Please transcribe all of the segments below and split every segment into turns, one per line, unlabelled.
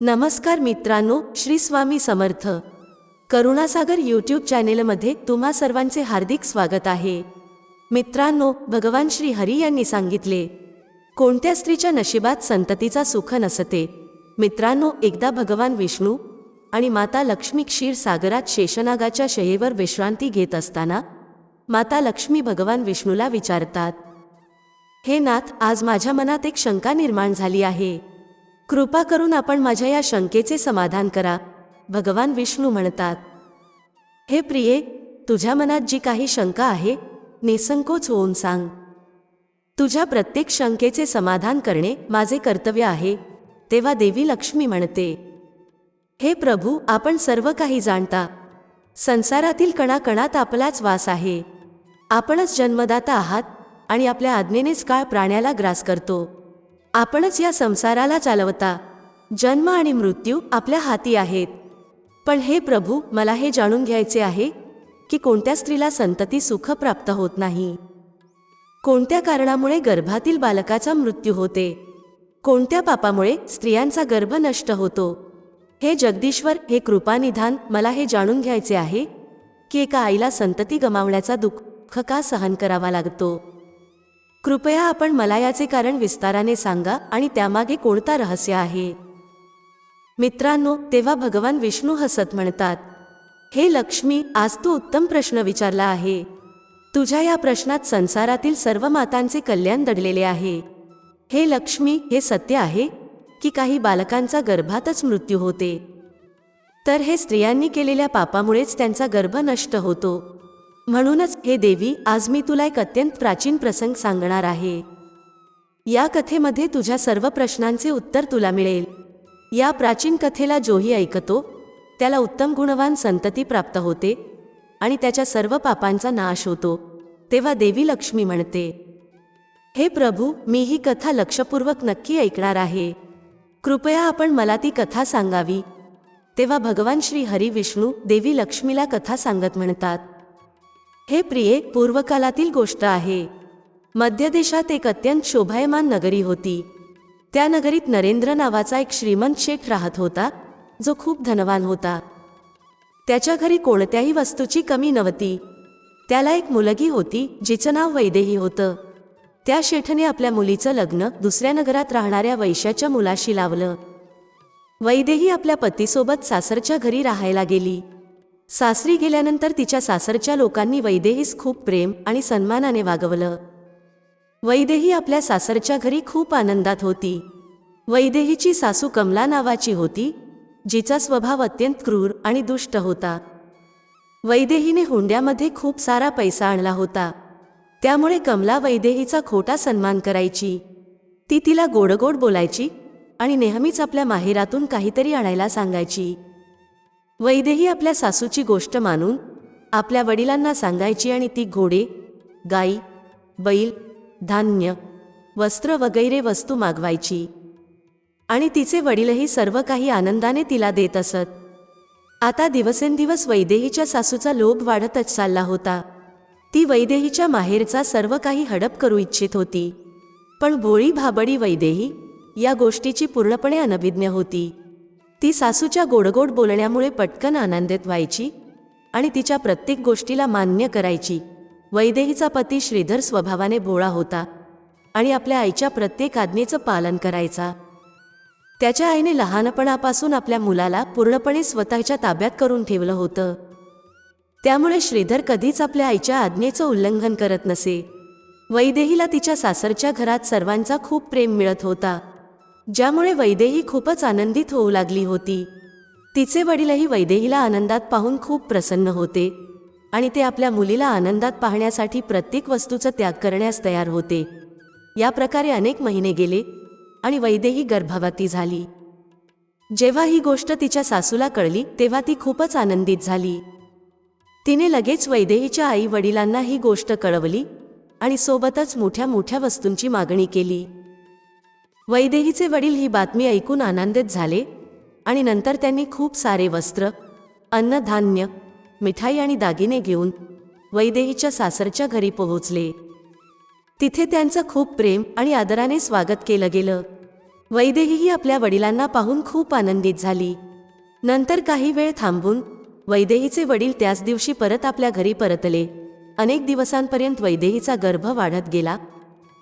नमस्कार मित्रांनो श्री स्वामी समर्थ. करुणासागर यूट्यूब चॅनेलमध्ये तुम्हा सर्वांचे हार्दिक स्वागत आहे. मित्रांनो भगवान श्री हरी यांनी सांगितले कोणत्या स्त्रीच्या नशिबात संततीचा सुख नसते? मित्रांनो एकदा भगवान विष्णू आणि माता लक्ष्मी क्षीर सागरात शेषनागाच्या शयेवर विश्रांती घेत असताना माता लक्ष्मी भगवान विष्णूला विचारतात हे नाथ आज माझ्या मनात एक शंका निर्माण झाली आहे. कृपा करून आपण माझ्या या शंकेचे समाधान करा. भगवान विष्णू म्हणतात हे प्रिये तुझ्या मनात जी काही शंका आहे निसंकोच होऊन सांग. तुझ्या प्रत्येक शंकेचे समाधान करणे माझे कर्तव्य आहे. तेव्हा देवी लक्ष्मी म्हणते हे प्रभू आपण सर्व काही जाणता. संसारातील कणाकणात आपलाच वास आहे. आपणच जन्मदाता आहात आणि आपल्या आज्ञेनेच काळ प्राण्याला ग्रास करतो. आपणच या संसाराला चालवता. जन्म आणि मृत्यू आपल्या हाती आहेत. पण हे प्रभू मला हे जाणून घ्यायचे आहे की कोणत्या स्त्रीला संतती सुख प्राप्त होत नाही? कोणत्या कारणामुळे गर्भातील बालकाचा मृत्यू होते? कोणत्या पापामुळे स्त्रियांचा गर्भ नष्ट होतो? हे जगदीश्वर हे कृपानिधान मला हे जाणून घ्यायचे आहे की एका आईला संतती गमावण्याचा दुःख का सहन करावा लागतो? कृपया आपण मला याचे कारण विस्ताराने सांगा आणि त्यामागे कोणता रहस्य आहे. मित्रांनो तेव्हा भगवान विष्णू हसत म्हणतात हे लक्ष्मी आज तू उत्तम प्रश्न विचारला आहे. तुझ्या या प्रश्नात संसारातील सर्व मातांचे कल्याण दडलेले आहे. हे लक्ष्मी हे सत्य आहे की काही बालकांचा गर्भातच मृत्यू होते. तर हे स्त्रियांनी केलेल्या पापामुळेच त्यांचा गर्भ नष्ट होतो. म्हणूनच हे देवी आज मी तुला एक अत्यंत प्राचीन प्रसंग सांगणार आहे. या कथेमध्ये तुझ्या सर्व प्रश्नांचे उत्तर तुला मिळेल. या प्राचीन कथेला जोही ऐकतो त्याला उत्तम गुणवान संतती प्राप्त होते आणि त्याच्या सर्व पापांचा नाश होतो तेव्हा देवी लक्ष्मी म्हणते हे प्रभू मी ही कथा लक्षपूर्वक नक्की ऐकणार आहे. कृपया आपण मला ती कथा सांगावी. तेव्हा भगवान श्री हरी विष्णू देवी लक्ष्मीला कथा सांगत म्हणतात हे प्रिये पूर्वकालातील गोष्ट आहे. मध्य देशात एक अत्यंत शोभायमान नगरी होती. त्या नगरीत नरेंद्र नावाचा एक श्रीमंत शेठ राहत होता जो खूप धनवान होता. त्याच्या घरी कोणत्याही वस्तूची कमी नव्हती. त्याला एक मुलगी होती जिचं नाव वैदेही होतं. त्या शेठने आपल्या मुलीचं लग्न दुसऱ्या नगरात राहणाऱ्या वैश्याच्या मुलाशी लावलं. वैदेही आपल्या पतीसोबत सासरच्या घरी राहायला गेली. सासरी गेल्यानंतर तिच्या सासरच्या लोकांनी वैदेहीस खूप प्रेम आणि सन्मानाने वागवलं. वैदेही आपल्या सासरच्या घरी खूप आनंदात होती. वैदेहीची सासू कमला नावाची होती जिचा स्वभाव अत्यंत क्रूर आणि दुष्ट होता. वैदेहीने हुंड्यामध्ये खूप सारा पैसा आणला होता. त्यामुळे कमला वैदेहीचा खोटा सन्मान करायची. ती तिला गोडगोड बोलायची आणि नेहमीच आपल्या माहेरातून काहीतरी आणायला सांगायची. वैदेही आपल्या सासूची गोष्ट मानून आपल्या वडिलांना सांगायची आणि ती घोडे गाई बैल धान्य वस्त्र वगैरे वस्तू मागवायची. आणि तिचे वडीलही सर्व काही आनंदाने तिला देत असत. आता दिवसेंदिवस वैदेहीच्या सासूचा लोभ वाढतच चालला होता. ती वैदेहीच्या माहेरचा सर्व काही हडप करू इच्छित होती. पण भोळी भाबडी वैदेही या गोष्टीची पूर्णपणे अनभिज्ञ होती. ती सासूच्या गोडगोड बोलण्यामुळे पटकन आनंदित व्हायची आणि तिच्या प्रत्येक गोष्टीला मान्य करायची. वैदेहीचा पती श्रीधर स्वभावाने भोळा होता आणि आपल्या आईच्या प्रत्येक आज्ञेचं पालन करायचा. त्याच्या आईने लहानपणापासून आपल्या मुलाला पूर्णपणे स्वतःच्या ताब्यात करून ठेवलं होतं. त्यामुळे श्रीधर कधीच आपल्या आईच्या आज्ञेचं उल्लंघन करत नसे. वैदेहीला तिच्या सासरच्या घरात सर्वांचा खूप प्रेम मिळत होता. ज्यामुळे वैदेही खूपच आनंदित होऊ लागली होती. तिचे वडीलही वैदेहीला आनंदात पाहून खूप प्रसन्न होते आणि ते आपल्या मुलीला आनंदात पाहण्यासाठी प्रत्येक वस्तूचा त्याग करण्यास तयार होते. या प्रकारे अनेक महिने गेले आणि वैदेही गर्भवती झाली. जेव्हा ही गोष्ट तिच्या सासूला कळली तेव्हा ती खूपच आनंदित झाली. तिने लगेच वैदेहीच्या आई वडिलांना ही गोष्ट कळवली आणि सोबतच मोठ्या मोठ्या वस्तूंची मागणी केली. वैदेहीचे वडील ही बातमी ऐकून आनंदित झाले आणि नंतर त्यांनी खूप सारे वस्त्र अन्नधान्य मिठाई आणि दागिने घेऊन वैदेहीच्या सासरच्या घरी पोहोचले. तिथे त्यांचं खूप प्रेम आणि आदराने स्वागत केलं गेलं. वैदेहीही आपल्या वडिलांना पाहून खूप आनंदित झाली. नंतर काही वेळ थांबून वैदेहीचे वडील त्याच दिवशी परत आपल्या घरी परतले. अनेक दिवसांपर्यंत वैदेहीचा गर्भ वाढत गेला.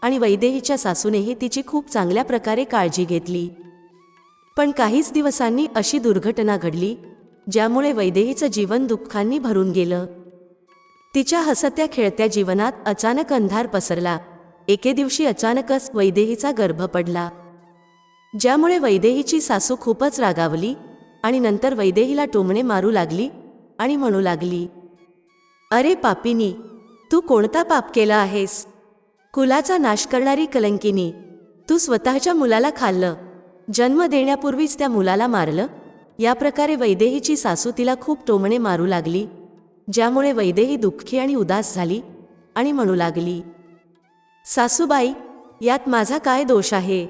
आणि वैदेहीच्या सासूनेही तिची खूप चांगल्या प्रकारे काळजी घेतली. पण काहीच दिवसांनी अशी दुर्घटना घडली ज्यामुळे वैदेहीचं जीवन दुःखांनी भरून गेलं. तिच्या हसत्या खेळत्या जीवनात अचानक अंधार पसरला. एके दिवशी अचानकच वैदेहीचा गर्भ पडला. ज्यामुळे वैदेहीची सासू खूपच रागावली आणि नंतर वैदेहीला टोमणे मारू लागली आणि म्हणू लागली अरे पापिनी तू कोणता पाप केला आहेस? कुलाचा नाश करणारी कलंकिनी तू स्वतःच्या मुलाला खाल्लं जन्म देण्यापूर्वीच त्या मुलाला मारलं? या प्रकारे वैदेहीची सासू तिला खूप टोमणे मारू लागली ज्यामुळे वैदेही दुःखी आणि उदास झाली आणि म्हणू लागली सासूबाई यात माझा काय दोष आहे?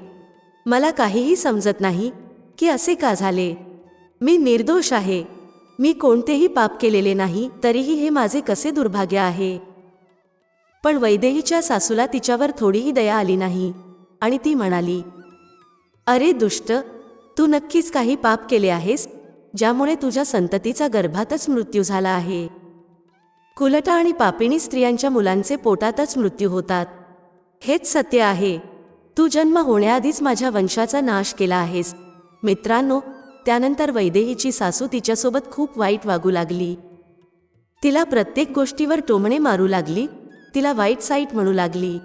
मला काहीही समजत नाही की असे का झाले? मी निर्दोष आहे. मी कोणतेही पाप केलेले नाही तरीही हे माझे कसे दुर्भाग्य आहे? पण वैदेहीच्या सासूला तिच्यावर थोडीही दया आली नाही. आणि ती म्हणाली अरे दुष्ट तू नक्कीच काही पाप केले आहेस ज्यामुळे तुझ्या संततीचा गर्भातच मृत्यू झाला आहे. कुलटा आणि पापिणी स्त्रियांच्या मुलांचे पोटातच मृत्यू होतात. हेच सत्य आहे. तू जन्म होण्याआधीच माझ्या वंशाचा नाश केला आहेस. मित्रांनो त्यानंतर वैदेहीची सासू तिच्यासोबत खूप वाईट वागू लागली. तिला प्रत्येक गोष्टीवर टोमणे मारू लागली तिला वाईट साईट म्हणू लागली.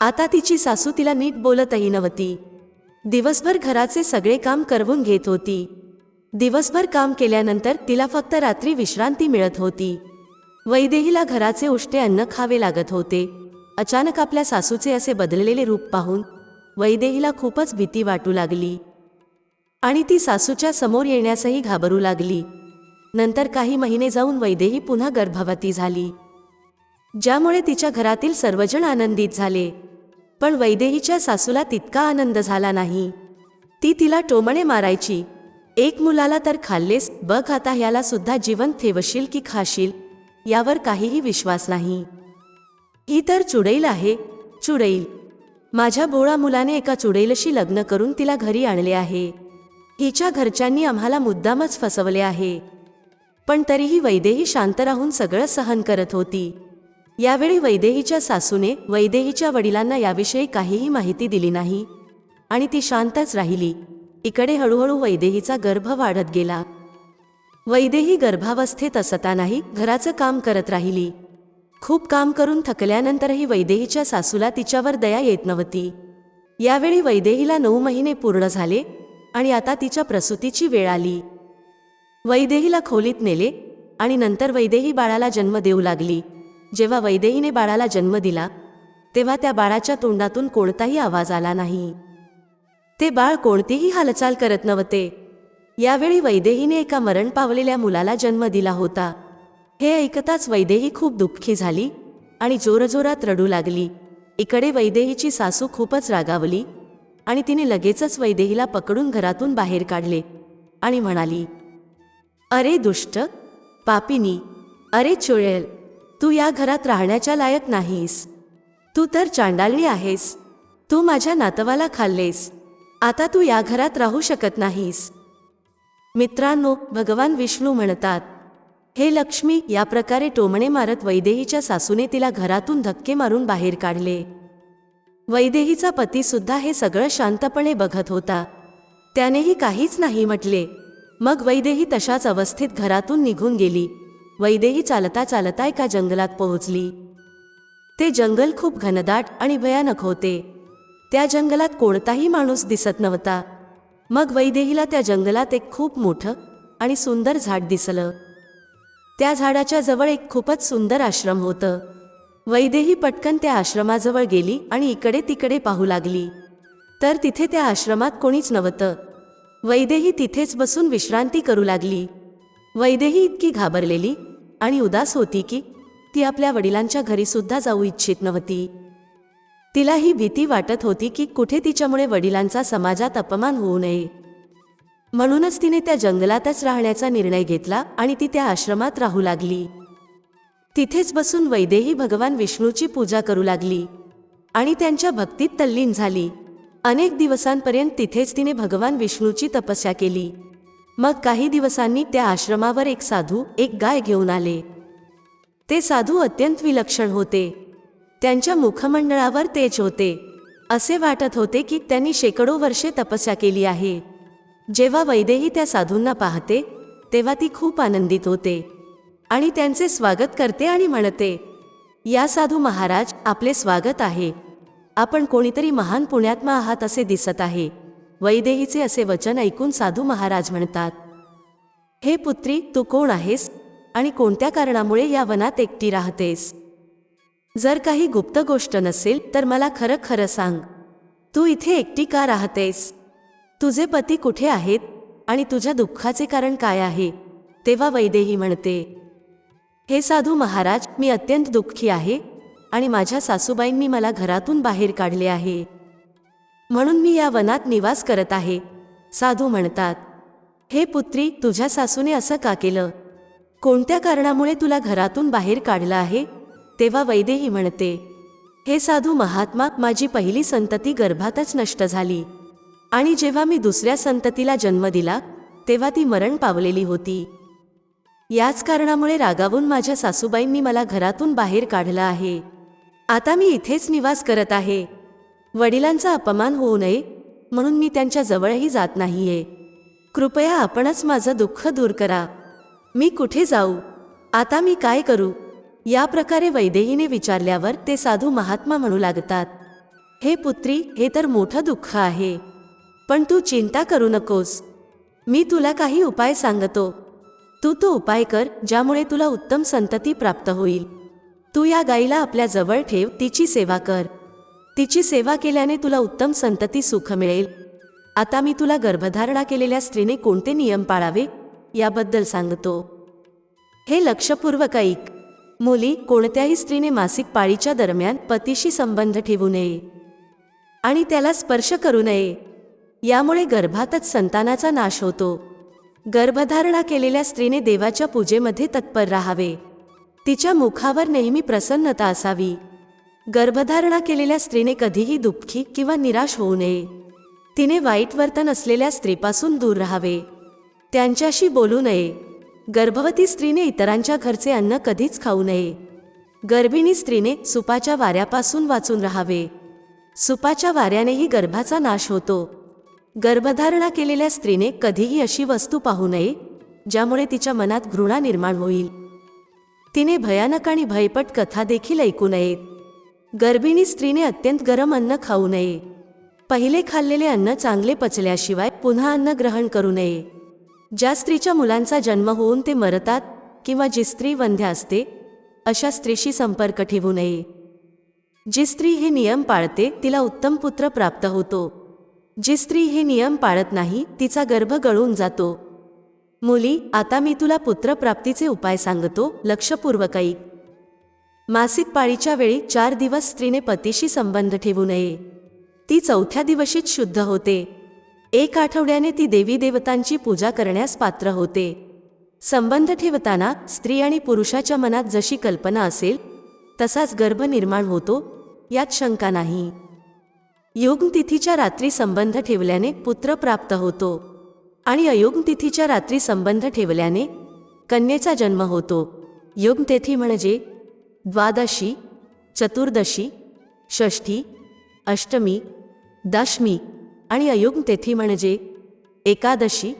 आता तिची सासू तिला नीट बोलतही नव्हती. दिवसभर घराचे सगळे काम करवून घेत होती. दिवसभर काम केल्यानंतर तिला फक्त रात्री विश्रांती मिळत होती. वैदेहीला घराचे उष्टे अन्न खावे लागत होते. अचानक आपल्या सासूचे असे बदललेले रूप पाहून वैदेहीला खूपच भीती वाटू लागली. आणि ती सासूच्या समोर येण्यासही घाबरू लागली. नंतर काही महिने जाऊन वैदेही पुन्हा गर्भवती झाली. ज्यामुळे तिच्या घरातील सर्वजण आनंदित झाले. पण वैदेहीच्या सासूला तितका आनंद झाला नाही. ती तिला टोमणे मारायची. एक मुलाला तर खाल्लेस बघ आता ह्याला सुद्धा जीवन ठेवशील की खाशील यावर काहीही विश्वास नाही. ही तर चुडैल आहे चुडैल. माझ्या बोळा मुलाने एका चुडैलशी लग्न करून तिला घरी आणले आहे. हिच्या घरच्यांनी आम्हाला मुद्दामच फसवले आहे. पण तरीही वैदेही शांत राहून सगळं सहन करत होती. यावेळी वैदेहीच्या सासूने वैदेहीच्या वडिलांना याविषयी काहीही माहिती दिली नाही. आणि ती शांतच राहिली. इकडे हळूहळू वैदेहीचा गर्भ वाढत गेला. वैदेही गर्भावस्थेत असतानाही घराचं काम करत राहिली. खूप काम करून थकल्यानंतरही वैदेहीच्या सासूला तिच्यावर दया येत नव्हती. यावेळी वैदेहीला नऊ महिने पूर्ण झाले आणि आता तिच्या प्रसूतीची वेळ आली. वैदेहीला खोलीत नेले आणि नंतर वैदेही बाळाला जन्म देऊ लागली. जेव्हा वैदेहीने बाळाला जन्म दिला तेव्हा त्या बाळाच्या तोंडातून कोणताही आवाज आला नाही. ते बाळ कोणतीही हालचाल करत नव्हते. यावेळी वैदेहीने एका मरण पावलेल्या मुलाला जन्म दिला होता. हे ऐकताच वैदेही खूप दुःखी झाली आणि जोरजोरात रडू लागली. इकडे वैदेहीची सासू खूपच रागावली आणि तिने लगेचच वैदेहीला पकडून घरातून बाहेर काढले आणि म्हणाली अरे दुष्ट पापिनी अरे चुळेल तू या घरात राहण्याच्या लायक नाहीस. तू तर चांडाळली आहेस. तू माझ्या नातवाला खाल्लेस. आता तू या घरात राहू शकत नाहीस. मित्रांनो भगवान विष्णू म्हणतात हे लक्ष्मी या प्रकारे टोमणे मारत वैदेहीच्या सासूने तिला घरातून धक्के मारून बाहेर काढले. वैदेहीचा पती सुद्धा हे सगळं शांतपणे बघत होता. त्यानेही काहीच नाही म्हटले. मग वैदेही तशाच अवस्थेत घरातून निघून गेली. वैदेही चालता चालता एका जंगलात पोहोचली. ते जंगल खूप घनदाट आणि भयानक होते. त्या जंगलात कोणताही माणूस दिसत नव्हता. मग वैदेहीला त्या जंगलात एक खूप मोठं आणि सुंदर झाड दिसलं. त्या झाडाच्या जवळ एक खूपच सुंदर आश्रम होतं. वैदेही पटकन त्या आश्रमाजवळ गेली आणि इकडे तिकडे पाहू लागली. तर तिथे त्या आश्रमात कोणीच नव्हतं. वैदेही तिथेच बसून विश्रांती करू लागली. वैदेही इतकी घाबरलेली आणि उदास होती की ती आपल्या वडिलांच्या घरी सुद्धा जाऊ इच्छित नव्हती. तिला ही भीती वाटत होती की कुठे तिच्यामुळे वडिलांचा समाजात अपमान होऊ नये. म्हणूनच तिने त्या जंगलातच राहण्याचा निर्णय घेतला आणि ती त्या आश्रमात राहू लागली. तिथेच बसून वैदेही भगवान विष्णूची पूजा करू लागली आणि त्यांच्या भक्तीत तल्लीन झाली. अनेक दिवसांपर्यंत तिथेच तिने भगवान विष्णूची तपस्या केली. मग काही दिवसांनी त्या आश्रमावर एक साधू एक गाय घेऊन आले. ते साधू अत्यंत विलक्षण होते. त्यांच्या मुखमंडळावर तेज होते. असे वाटत होते की त्यांनी शेकडो वर्षे तपस्या केली आहे. जेव्हा वैदेही त्या साधूंना पाहते तेव्हा ती खूप आनंदित होते. आणि त्यांचे स्वागत करते आणि म्हणते या साधू महाराज आपले स्वागत आहे. आपण कोणीतरी महान पुण्यात्मा आहात असे दिसत आहे. वैदेहीचे असे वचन ऐकून साधू महाराज म्हणतात हे पुत्री तू कोण आहेस आणि कोणत्या कारणामुळे या वनात एकटी राहतेस? जर काही गुप्त गोष्ट नसेल तर मला खरं खरं सांग. तू इथे एकटी का राहतेस? तुझे पती कुठे आहेत आणि तुझ्या दुःखाचे कारण काय आहे? तेव्हा वैदेही म्हणते हे साधू महाराज मी अत्यंत दुःखी आहे आणि माझ्या सासूबाईंनी मला घरातून बाहेर काढले आहे. म्हणून मी या वनात निवास करत आहे. साधू म्हणतात हे पुत्री तुझ्या सासूने असं का केलं? कोणत्या कारणामुळे तुला घरातून बाहेर काढलं आहे? तेव्हा वैदेही म्हणते हे साधू महात्मा माझी पहिली संतती गर्भातच नष्ट झाली. आणि जेव्हा मी दुसऱ्या संततीला जन्म दिला तेव्हा ती मरण पावलेली होती. याच कारणामुळे रागावून माझ्या सासूबाईंनी मला घरातून बाहेर काढलं आहे. आता मी इथेच निवास करत आहे. वडिलांचा अपमान होऊ नये म्हणून मी त्यांच्या जवळही जात नाहीये. कृपया आपणच माझं दुःख दूर करा. मी कुठे जाऊ? आता मी काय करू? या प्रकारे वैदेहीने विचारल्यावर ते साधू महात्मा म्हणू लागतात. हे पुत्री हे तर मोठं दुःख आहे. पण तू चिंता करू नकोस. मी तुला काही उपाय सांगतो. तू तो उपाय कर ज्यामुळे तुला उत्तम संतती प्राप्त होईल. तू या गाईला आपल्या जवळ ठेव तिची सेवा कर. तिची सेवा केल्याने तुला उत्तम संतती सुख मिळेल. आता मी तुला गर्भधारणा केलेल्या स्त्रीने कोणते नियम पाळावे? याबद्दल सांगतो. हे लक्षपूर्वक ऐक. मुली कोणत्याही स्त्रीने मासिक पाळीच्या दरम्यान पतीशी संबंध ठेवू नये. आणि त्याला स्पर्श करू नये. यामुळे गर्भातच संतानाचा नाश होतो. गर्भधारणा केलेल्या स्त्रीने देवाच्या पूजेमध्ये तत्पर राहावे. तिच्या मुखावर नेहमी प्रसन्नता असावी. गर्भधारणा केलेल्या स्त्रीने कधीही दुःखी किंवा निराश होऊ नये. तिने वाईट वर्तन असलेल्या स्त्रीपासून दूर राहावे. त्यांच्याशी बोलू नये. गर्भवती स्त्रीने इतरांच्या घरचे अन्न कधीच खाऊ नये. गर्भिणी स्त्रीने सुपाच्या वाऱ्यापासून वाचून राहावे. सुपाच्या वाऱ्यानेही गर्भाचा नाश होतो. गर्भधारणा केलेल्या स्त्रीने कधीही अशी वस्तू पाहू नये ज्यामुळे तिच्या मनात घृणा निर्माण होईल. तिने भयानक आणि भयपट कथा देखील ऐकू नयेत. गर्भिणी स्त्रीने अत्यंत गरम अन्न खाऊ नये. पहिले खाल्लेले अन्न चांगले पचल्याशिवाय पुन्हा अन्न ग्रहण करू नये. ज्या स्त्रीच्या मुलांचा जन्म होऊन ते मरतात किंवा जी स्त्री वंध्या असते अशा स्त्रीशी संपर्क ठेवू नये. जी स्त्री हे नियम पाळते तिला उत्तम पुत्र प्राप्त होतो. जी स्त्री हे नियम पाळत नाही तिचा गर्भ गळून जातो. मुली आता मी तुला पुत्रप्राप्तीचे उपाय सांगतो लक्षपूर्वक ऐक. मासिक पाळीच्या वेळी चार दिवस स्त्रीने पतीशी संबंध ठेवू नये. ती चौथ्या दिवशीच शुद्ध होते. एक आठवड्याने ती देवी देवतांची पूजा करण्यास पात्र होते. संबंध ठेवताना स्त्री आणि पुरुषाच्या मनात जशी कल्पना असेल तसाच गर्भ निर्माण होतो यात शंका नाही. युग्म तिथीच्या रात्री संबंध ठेवल्याने पुत्र प्राप्त होतो आणि अयुग्म तिथीच्या रात्री संबंध ठेवल्याने कन्येचा जन्म होतो. युग्म म्हणजे द्वादशी चतुर्दशी षष्ठी अष्टमी दशमी आणि अयुग्म तेथी म्हणजे एकादशी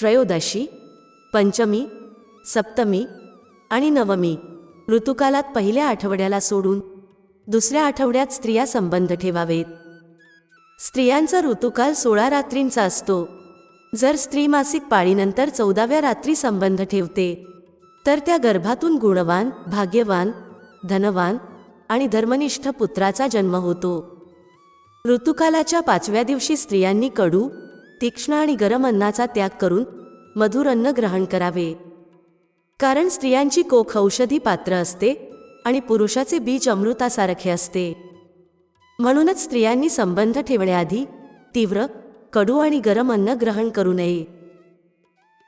त्रयोदशी पंचमी सप्तमी आणि नवमी ऋतुकालात पहिल्या आठवड्याला सोडून दुसऱ्या आठवड्यात स्त्रिया संबंध ठेवावेत. स्त्रियांचा ऋतुकाल सोळा रात्रींचा असतो. जर स्त्री मासिक पाळीनंतर चौदाव्या रात्री संबंध ठेवते तर त्या गर्भातून गुणवान भाग्यवान धनवान आणि धर्मनिष्ठ पुत्राचा जन्म होतो. ऋतुकालाच्या पाचव्या दिवशी स्त्रियांनी कडू तीक्ष्ण आणि गरम अन्नाचा त्याग करून मधुर अन्न ग्रहण करावे. कारण स्त्रियांची कोख औषधी पात्र असते आणि पुरुषाचे बीज अमृतासारखे असते. म्हणूनच स्त्रियांनी संबंध ठेवण्याआधी तीव्र कडू आणि गरम अन्न ग्रहण करू नये.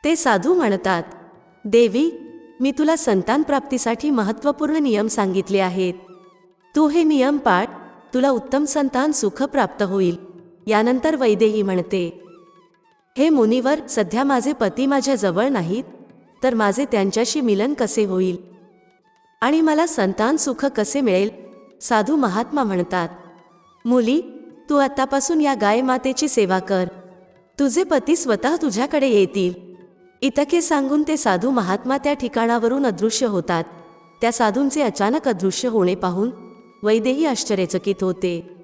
ते साधू म्हणतात देवी मी तुला संतान प्राप्तीसाठी महत्त्वपूर्ण नियम सांगितले आहेत. तू हे नियम पाठ तुला उत्तम संतान सुख प्राप्त होईल. यानंतर वैदेही म्हणते हे मुनिवर सध्या माझे पती माझ्याजवळ नाहीत तर माझे त्यांच्याशी मिलन कसे होईल? आणि मला संतान सुख कसे मिळेल? साधू महात्मा म्हणतात मुली तू आतापासून या गायमातेची सेवा कर. तुझे पती स्वतः तुझ्याकडे येतील. इतके सांगून ते साधू महात्मा त्या ठिकाणावरून अदृश्य होतात. त्या साधूंचे अचानक अदृश्य होणे पाहून वैदेही आश्चर्यचकित होते.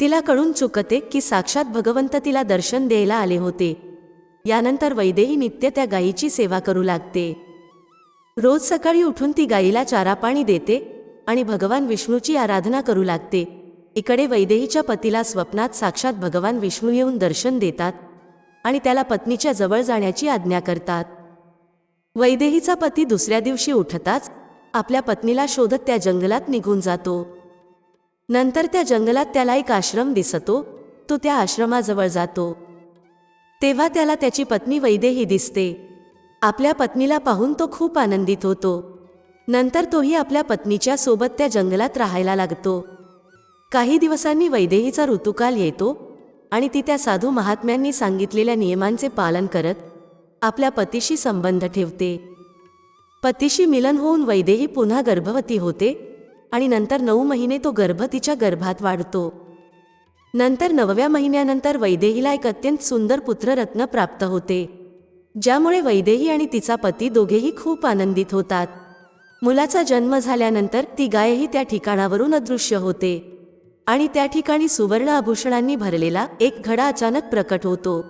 तिला कळून चुकते की साक्षात भगवंत तिला दर्शन द्यायला आले होते. यानंतर वैदेही नित्य त्या गायीची सेवा करू लागते. रोज सकाळी उठून ती गायीला चारा पाणी देते आणि भगवान विष्णूची आराधना करू लागते. इकडे वैदेहीच्या पतीला स्वप्नात साक्षात भगवान विष्णू येऊन दर्शन देतात. आणि त्याला पत्नीच्या जवळ जाण्याची आज्ञा करतात. वैदेहीचा पती दुसऱ्या दिवशी उठताच आपल्या पत्नीला शोधत त्या जंगलात निघून जातो. नंतर त्या जंगलात त्याला एक आश्रम दिसतो तो त्या आश्रमाजवळ जातो. तेव्हा त्याला त्याची पत्नी वैदेही दिसते. आपल्या पत्नीला पाहून तो खूप आनंदित होतो. नंतर तोही आपल्या पत्नीच्या सोबत त्या जंगलात राहायला लागतो. काही दिवसांनी वैदेहीचा ऋतुकाल येतो आणि ती त्या साधू महात्म्यांनी सांगितलेल्या नियमांचे पालन करत आपल्या पतीशी संबंध ठेवते. पतीशी मिलन होऊन वैदेही पुन्हा गर्भवती होते आणि नंतर नऊ महिने तो गर्भ तिच्या गर्भात वाढतो. नंतर नवव्या महिन्यानंतर वैदेहीला एक अत्यंत सुंदर पुत्ररत्न प्राप्त होते. ज्यामुळे वैदेही आणि तिचा पती दोघेही खूप आनंदित होतात. मुलाचा जन्म झाल्यानंतर ती गायही त्या ठिकाणावरून अदृश्य होते. आणि त्या ठिकाणी सुवर्ण आभूषणांनी भरलेला एक घडा अचानक प्रकट होतो.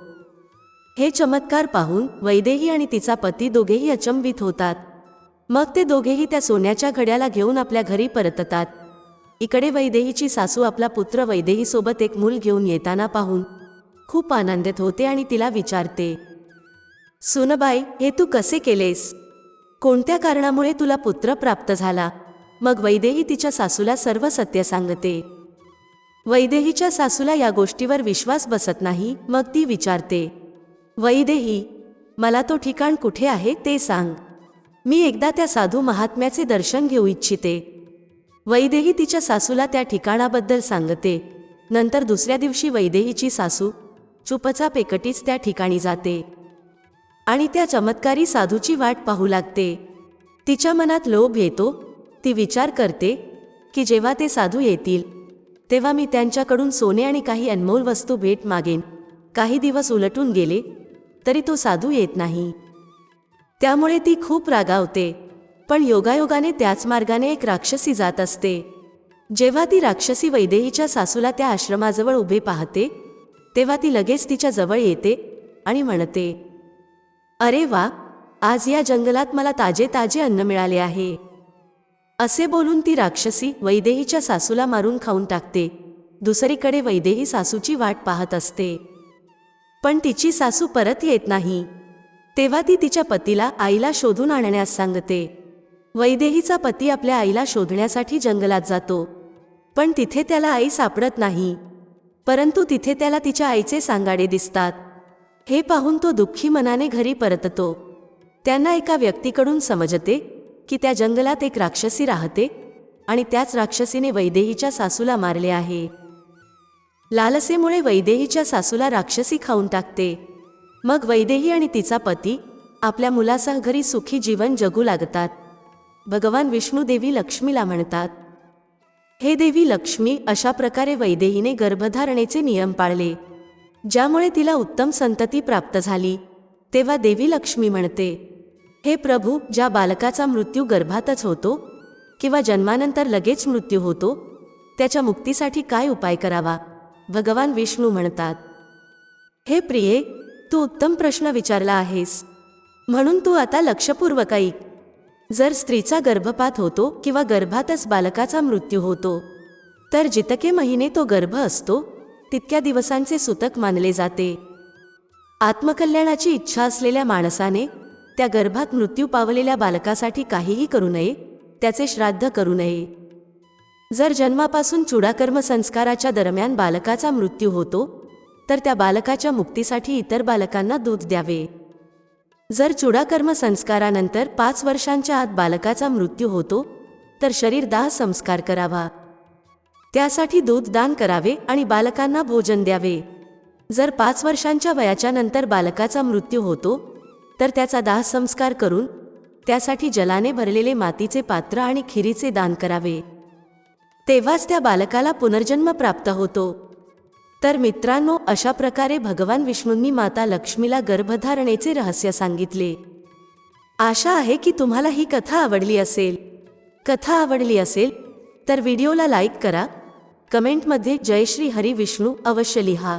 हे चमत्कार पाहून वैदेही आणि तिचा पती दोघेही अचंबित होतात. मग ते दोघेही त्या सोन्याच्या घड्याला घेऊन आपल्या घरी परततात. इकडे वैदेहीची सासू आपला पुत्र वैदेहीसोबत एक मूल घेऊन येताना पाहून खूप आनंदित होते आणि तिला विचारते सुनबाई हे तू कसे केलेस? कोणत्या कारणामुळे तुला पुत्र प्राप्त झाला मग वैदेही तिच्या सासूला सर्व सत्य सांगते. वैदेहीच्या सासूला या गोष्टीवर विश्वास बसत नाही मग ती विचारते वैदेही मला तो ठिकाण कुठे आहे ते सांग. मी एकदा त्या साधू महात्म्याचे दर्शन घेऊ इच्छिते. वैदेही तिच्या सासूला त्या ठिकाणाबद्दल सांगते. नंतर दुसऱ्या दिवशी वैदेहीची सासू चुपचाप एकटीच त्या ठिकाणी जाते. आणि त्या चमत्कारी साधूची वाट पाहू लागते. तिच्या मनात लोभ येतो ती विचार करते की जेव्हा ते साधू येतील तेव्हा मी त्यांच्याकडून सोने आणि काही अनमोल वस्तू भेट मागेन. काही दिवस उलटून गेले तरी तो साधू येत नाही. त्यामुळे ती खूप रागावते पण योगायोगाने त्याच मार्गाने एक राक्षसी जात असते. जेव्हा ती राक्षसी वैदेहीच्या सासूला त्या आश्रमाजवळ उभे पाहते तेव्हा ती लगेच तिच्या जवळ येते आणि म्हणते अरे वा आज या जंगलात मला ताजे ताजे अन्न मिळाले आहे. असे बोलून ती राक्षसी वैदेहीच्या सासूला मारून खाऊन टाकते. दुसरीकडे वैदेही सासूची वाट पाहत असते. पण तिची सासू परत येत नाही. तेव्हा ती तिच्या पतीला आईला शोधून आणण्यास सांगते. वैदेहीचा पती आपल्या आईला शोधण्यासाठी जंगलात जातो. पण तिथे त्याला आई सापडत नाही. परंतु तिथे त्याला तिच्या आईचे सांगाडे दिसतात. हे पाहून तो दुःखी मनाने घरी परततो. त्यांना एका व्यक्तीकडून समजते की त्या जंगलात एक राक्षसी राहते आणि त्याच राक्षसीने वैदेहीच्या सासूला मारले आहे. लालसेमुळे वैदेहीच्या सासूला राक्षसी खाऊन टाकते. मग वैदेही आणि तिचा पती आपल्या मुलासह घरी सुखी जीवन जगू लागतात. भगवान विष्णू देवी लक्ष्मीला म्हणतात हे देवी लक्ष्मी अशा प्रकारे वैदेहीने गर्भधारणेचे नियम पाळले ज्यामुळे तिला उत्तम संतती प्राप्त झाली तेव्हा देवी लक्ष्मी म्हणते हे प्रभू ज्या बालकाचा मृत्यू गर्भातच होतो किंवा जन्मानंतर लगेच मृत्यू होतो त्याच्या मुक्तीसाठी काय उपाय करावा? भगवान विष्णू म्हणतात हे प्रिये तू उत्तम प्रश्न विचारला आहेस. म्हणून तू आता लक्षपूर्वक ऐक जर स्त्रीचा गर्भपात होतो किंवा गर्भातच बालकाचा मृत्यू होतो तर जितके महिने तो गर्भ असतो तितक्या दिवसांचे सुतक मानले जाते. आत्मकल्याणाची इच्छा असलेल्या माणसाने त्या गर्भात मृत्यू पावलेल्या बालकासाठी काहीही करू नये त्याचे श्राद्ध करू नये. जर जन्मापासून चुडाकर्म संस्काराच्या दरम्यान बालकाचा मृत्यू होतो तर त्या बालकाच्या मुक्तीसाठी इतर बालकांना दूध द्यावे. जर चुडाकर्म संस्कारानंतर पाच वर्षांच्या आत बालकाचा मृत्यू होतो तर शरीर दाह संस्कार करावा. त्यासाठी दूध दान करावे आणि बालकांना भोजन द्यावे. जर पाच वर्षांच्या वयाच्या नंतर बालकाचा मृत्यू होतो तर त्याचा दाह संस्कार करून त्यासाठी जलाने भरलेले मातीचे पात्र आणि खिरीचे दान करावे. तेव्हाच त्या बालकाला पुनर्जन्म प्राप्त होतो. तर मित्रांनो अशा प्रकारे भगवान विष्णूंनी माता लक्ष्मीला गर्भधारणेचे रहस्य सांगितले. आशा आहे की तुम्हाला ही कथा आवडली असेल. कथा आवडली असेल तर व्हिडिओला लाईक करा. कमेंटमध्ये जय श्री हरी विष्णू अवश्य लिहा.